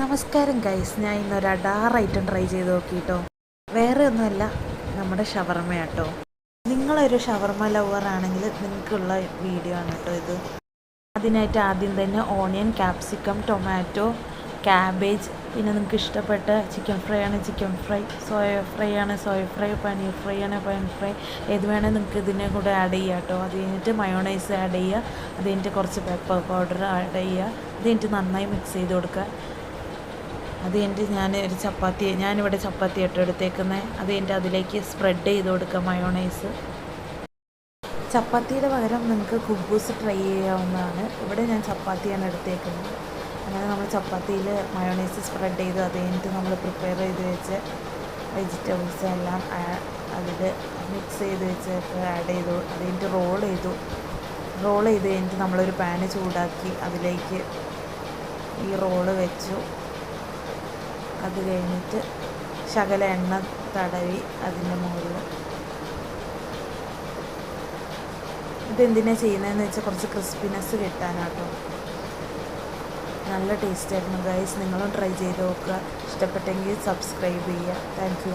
നമസ്കാരം ഗൈസ് ഞാൻ ഇന്നൊരു അഡാർ ഐറ്റം ട്രൈ ചെയ്ത് നോക്കിട്ടോ. വേറെ ഒന്നുമല്ല നമ്മുടെ ഷവർമ കേട്ടോ നിങ്ങളൊരു ഷവർമ ലവർ ആണെങ്കിൽ നിങ്ങൾക്കുള്ള വീഡിയോ ആണ് കേട്ടോ ഇത്. അതിനായിട്ട് ആദ്യം തന്നെ ഓണിയൻ ക്യാപ്സിക്കം ടൊമാറ്റോ ക്യാബേജ് പിന്നെ നിങ്ങൾക്ക് ഇഷ്ടപ്പെട്ട ചിക്കൻ ഫ്രൈ ആണ് ചിക്കൻ ഫ്രൈ സോയ ഫ്രൈ ആണ് സോയ ഫ്രൈ പനീർ ഫ്രൈ ആണ് പനീർ ഫ്രൈ ഏത് വേണേൽ നിങ്ങൾക്ക് ഇതിനെ കൂടെ ആഡ് ചെയ്യുക കേട്ടോ. അത് കഴിഞ്ഞിട്ട് മയോണൈസ് ആഡ് ചെയ്യുക. അത് കഴിഞ്ഞിട്ട് കുറച്ച് പെപ്പർ പൗഡർ ആഡ് ചെയ്യുക. അത് കഴിഞ്ഞിട്ട് നന്നായി മിക്സ് ചെയ്ത് കൊടുക്കുക. അത് എന്റെ ഞാൻ ഒരു ചപ്പാത്തി ഞാനിവിടെ ചപ്പാത്തി ഇട്ട് എടുത്തേക്കുന്നത് അത് എന്റെ അതിലേക്ക് സ്പ്രെഡ് ചെയ്ത് കൊടുക്കുക മയോണൈസ് ചപ്പാത്തിയുടെ പകരം നിങ്ങൾക്ക് കുബൂസ് ട്രൈ ചെയ്യാവുന്നതാണ്. ഇവിടെ ഞാൻ ചപ്പാത്തിയാണ് എടുത്തേക്കുന്നത്. അങ്ങനെ നമ്മൾ ചപ്പാത്തിയിൽ മയോണൈസ് സ്പ്രെഡ് ചെയ്ത് അത് കഴിഞ്ഞിട്ട് നമ്മൾ പ്രിപ്പയർ ചെയ്ത് വെച്ച് വെജിറ്റബിൾസ് എല്ലാം അതിൽ മിക്സ് ചെയ്ത് വെച്ച് ആഡ് ചെയ്തു. അത് കഴിഞ്ഞിട്ട് റോൾ ചെയ്തു. റോൾ ചെയ്ത് കഴിഞ്ഞിട്ട് നമ്മളൊരു പാന് ചൂടാക്കി അതിലേക്ക് ഈ റോൾ വെച്ചു. അത് കഴിഞ്ഞിട്ട് ശകല എണ്ണ തടവി അതിന്റെ മുകളിൽ. ഇതെന്തിനാണ് ചെയ്യുന്നതെന്ന് വെച്ചാൽ കുറച്ച് ക്രിസ്പിനെസ് കിട്ടാനാട്ടോ. നല്ല ടേസ്റ്റ് ആയിരുന്നു. ഗൈസ് നിങ്ങളും ട്രൈ ചെയ്ത് നോക്കുക. ഇഷ്ടപ്പെട്ടെങ്കിൽ സബ്സ്ക്രൈബ് ചെയ്യുക. താങ്ക്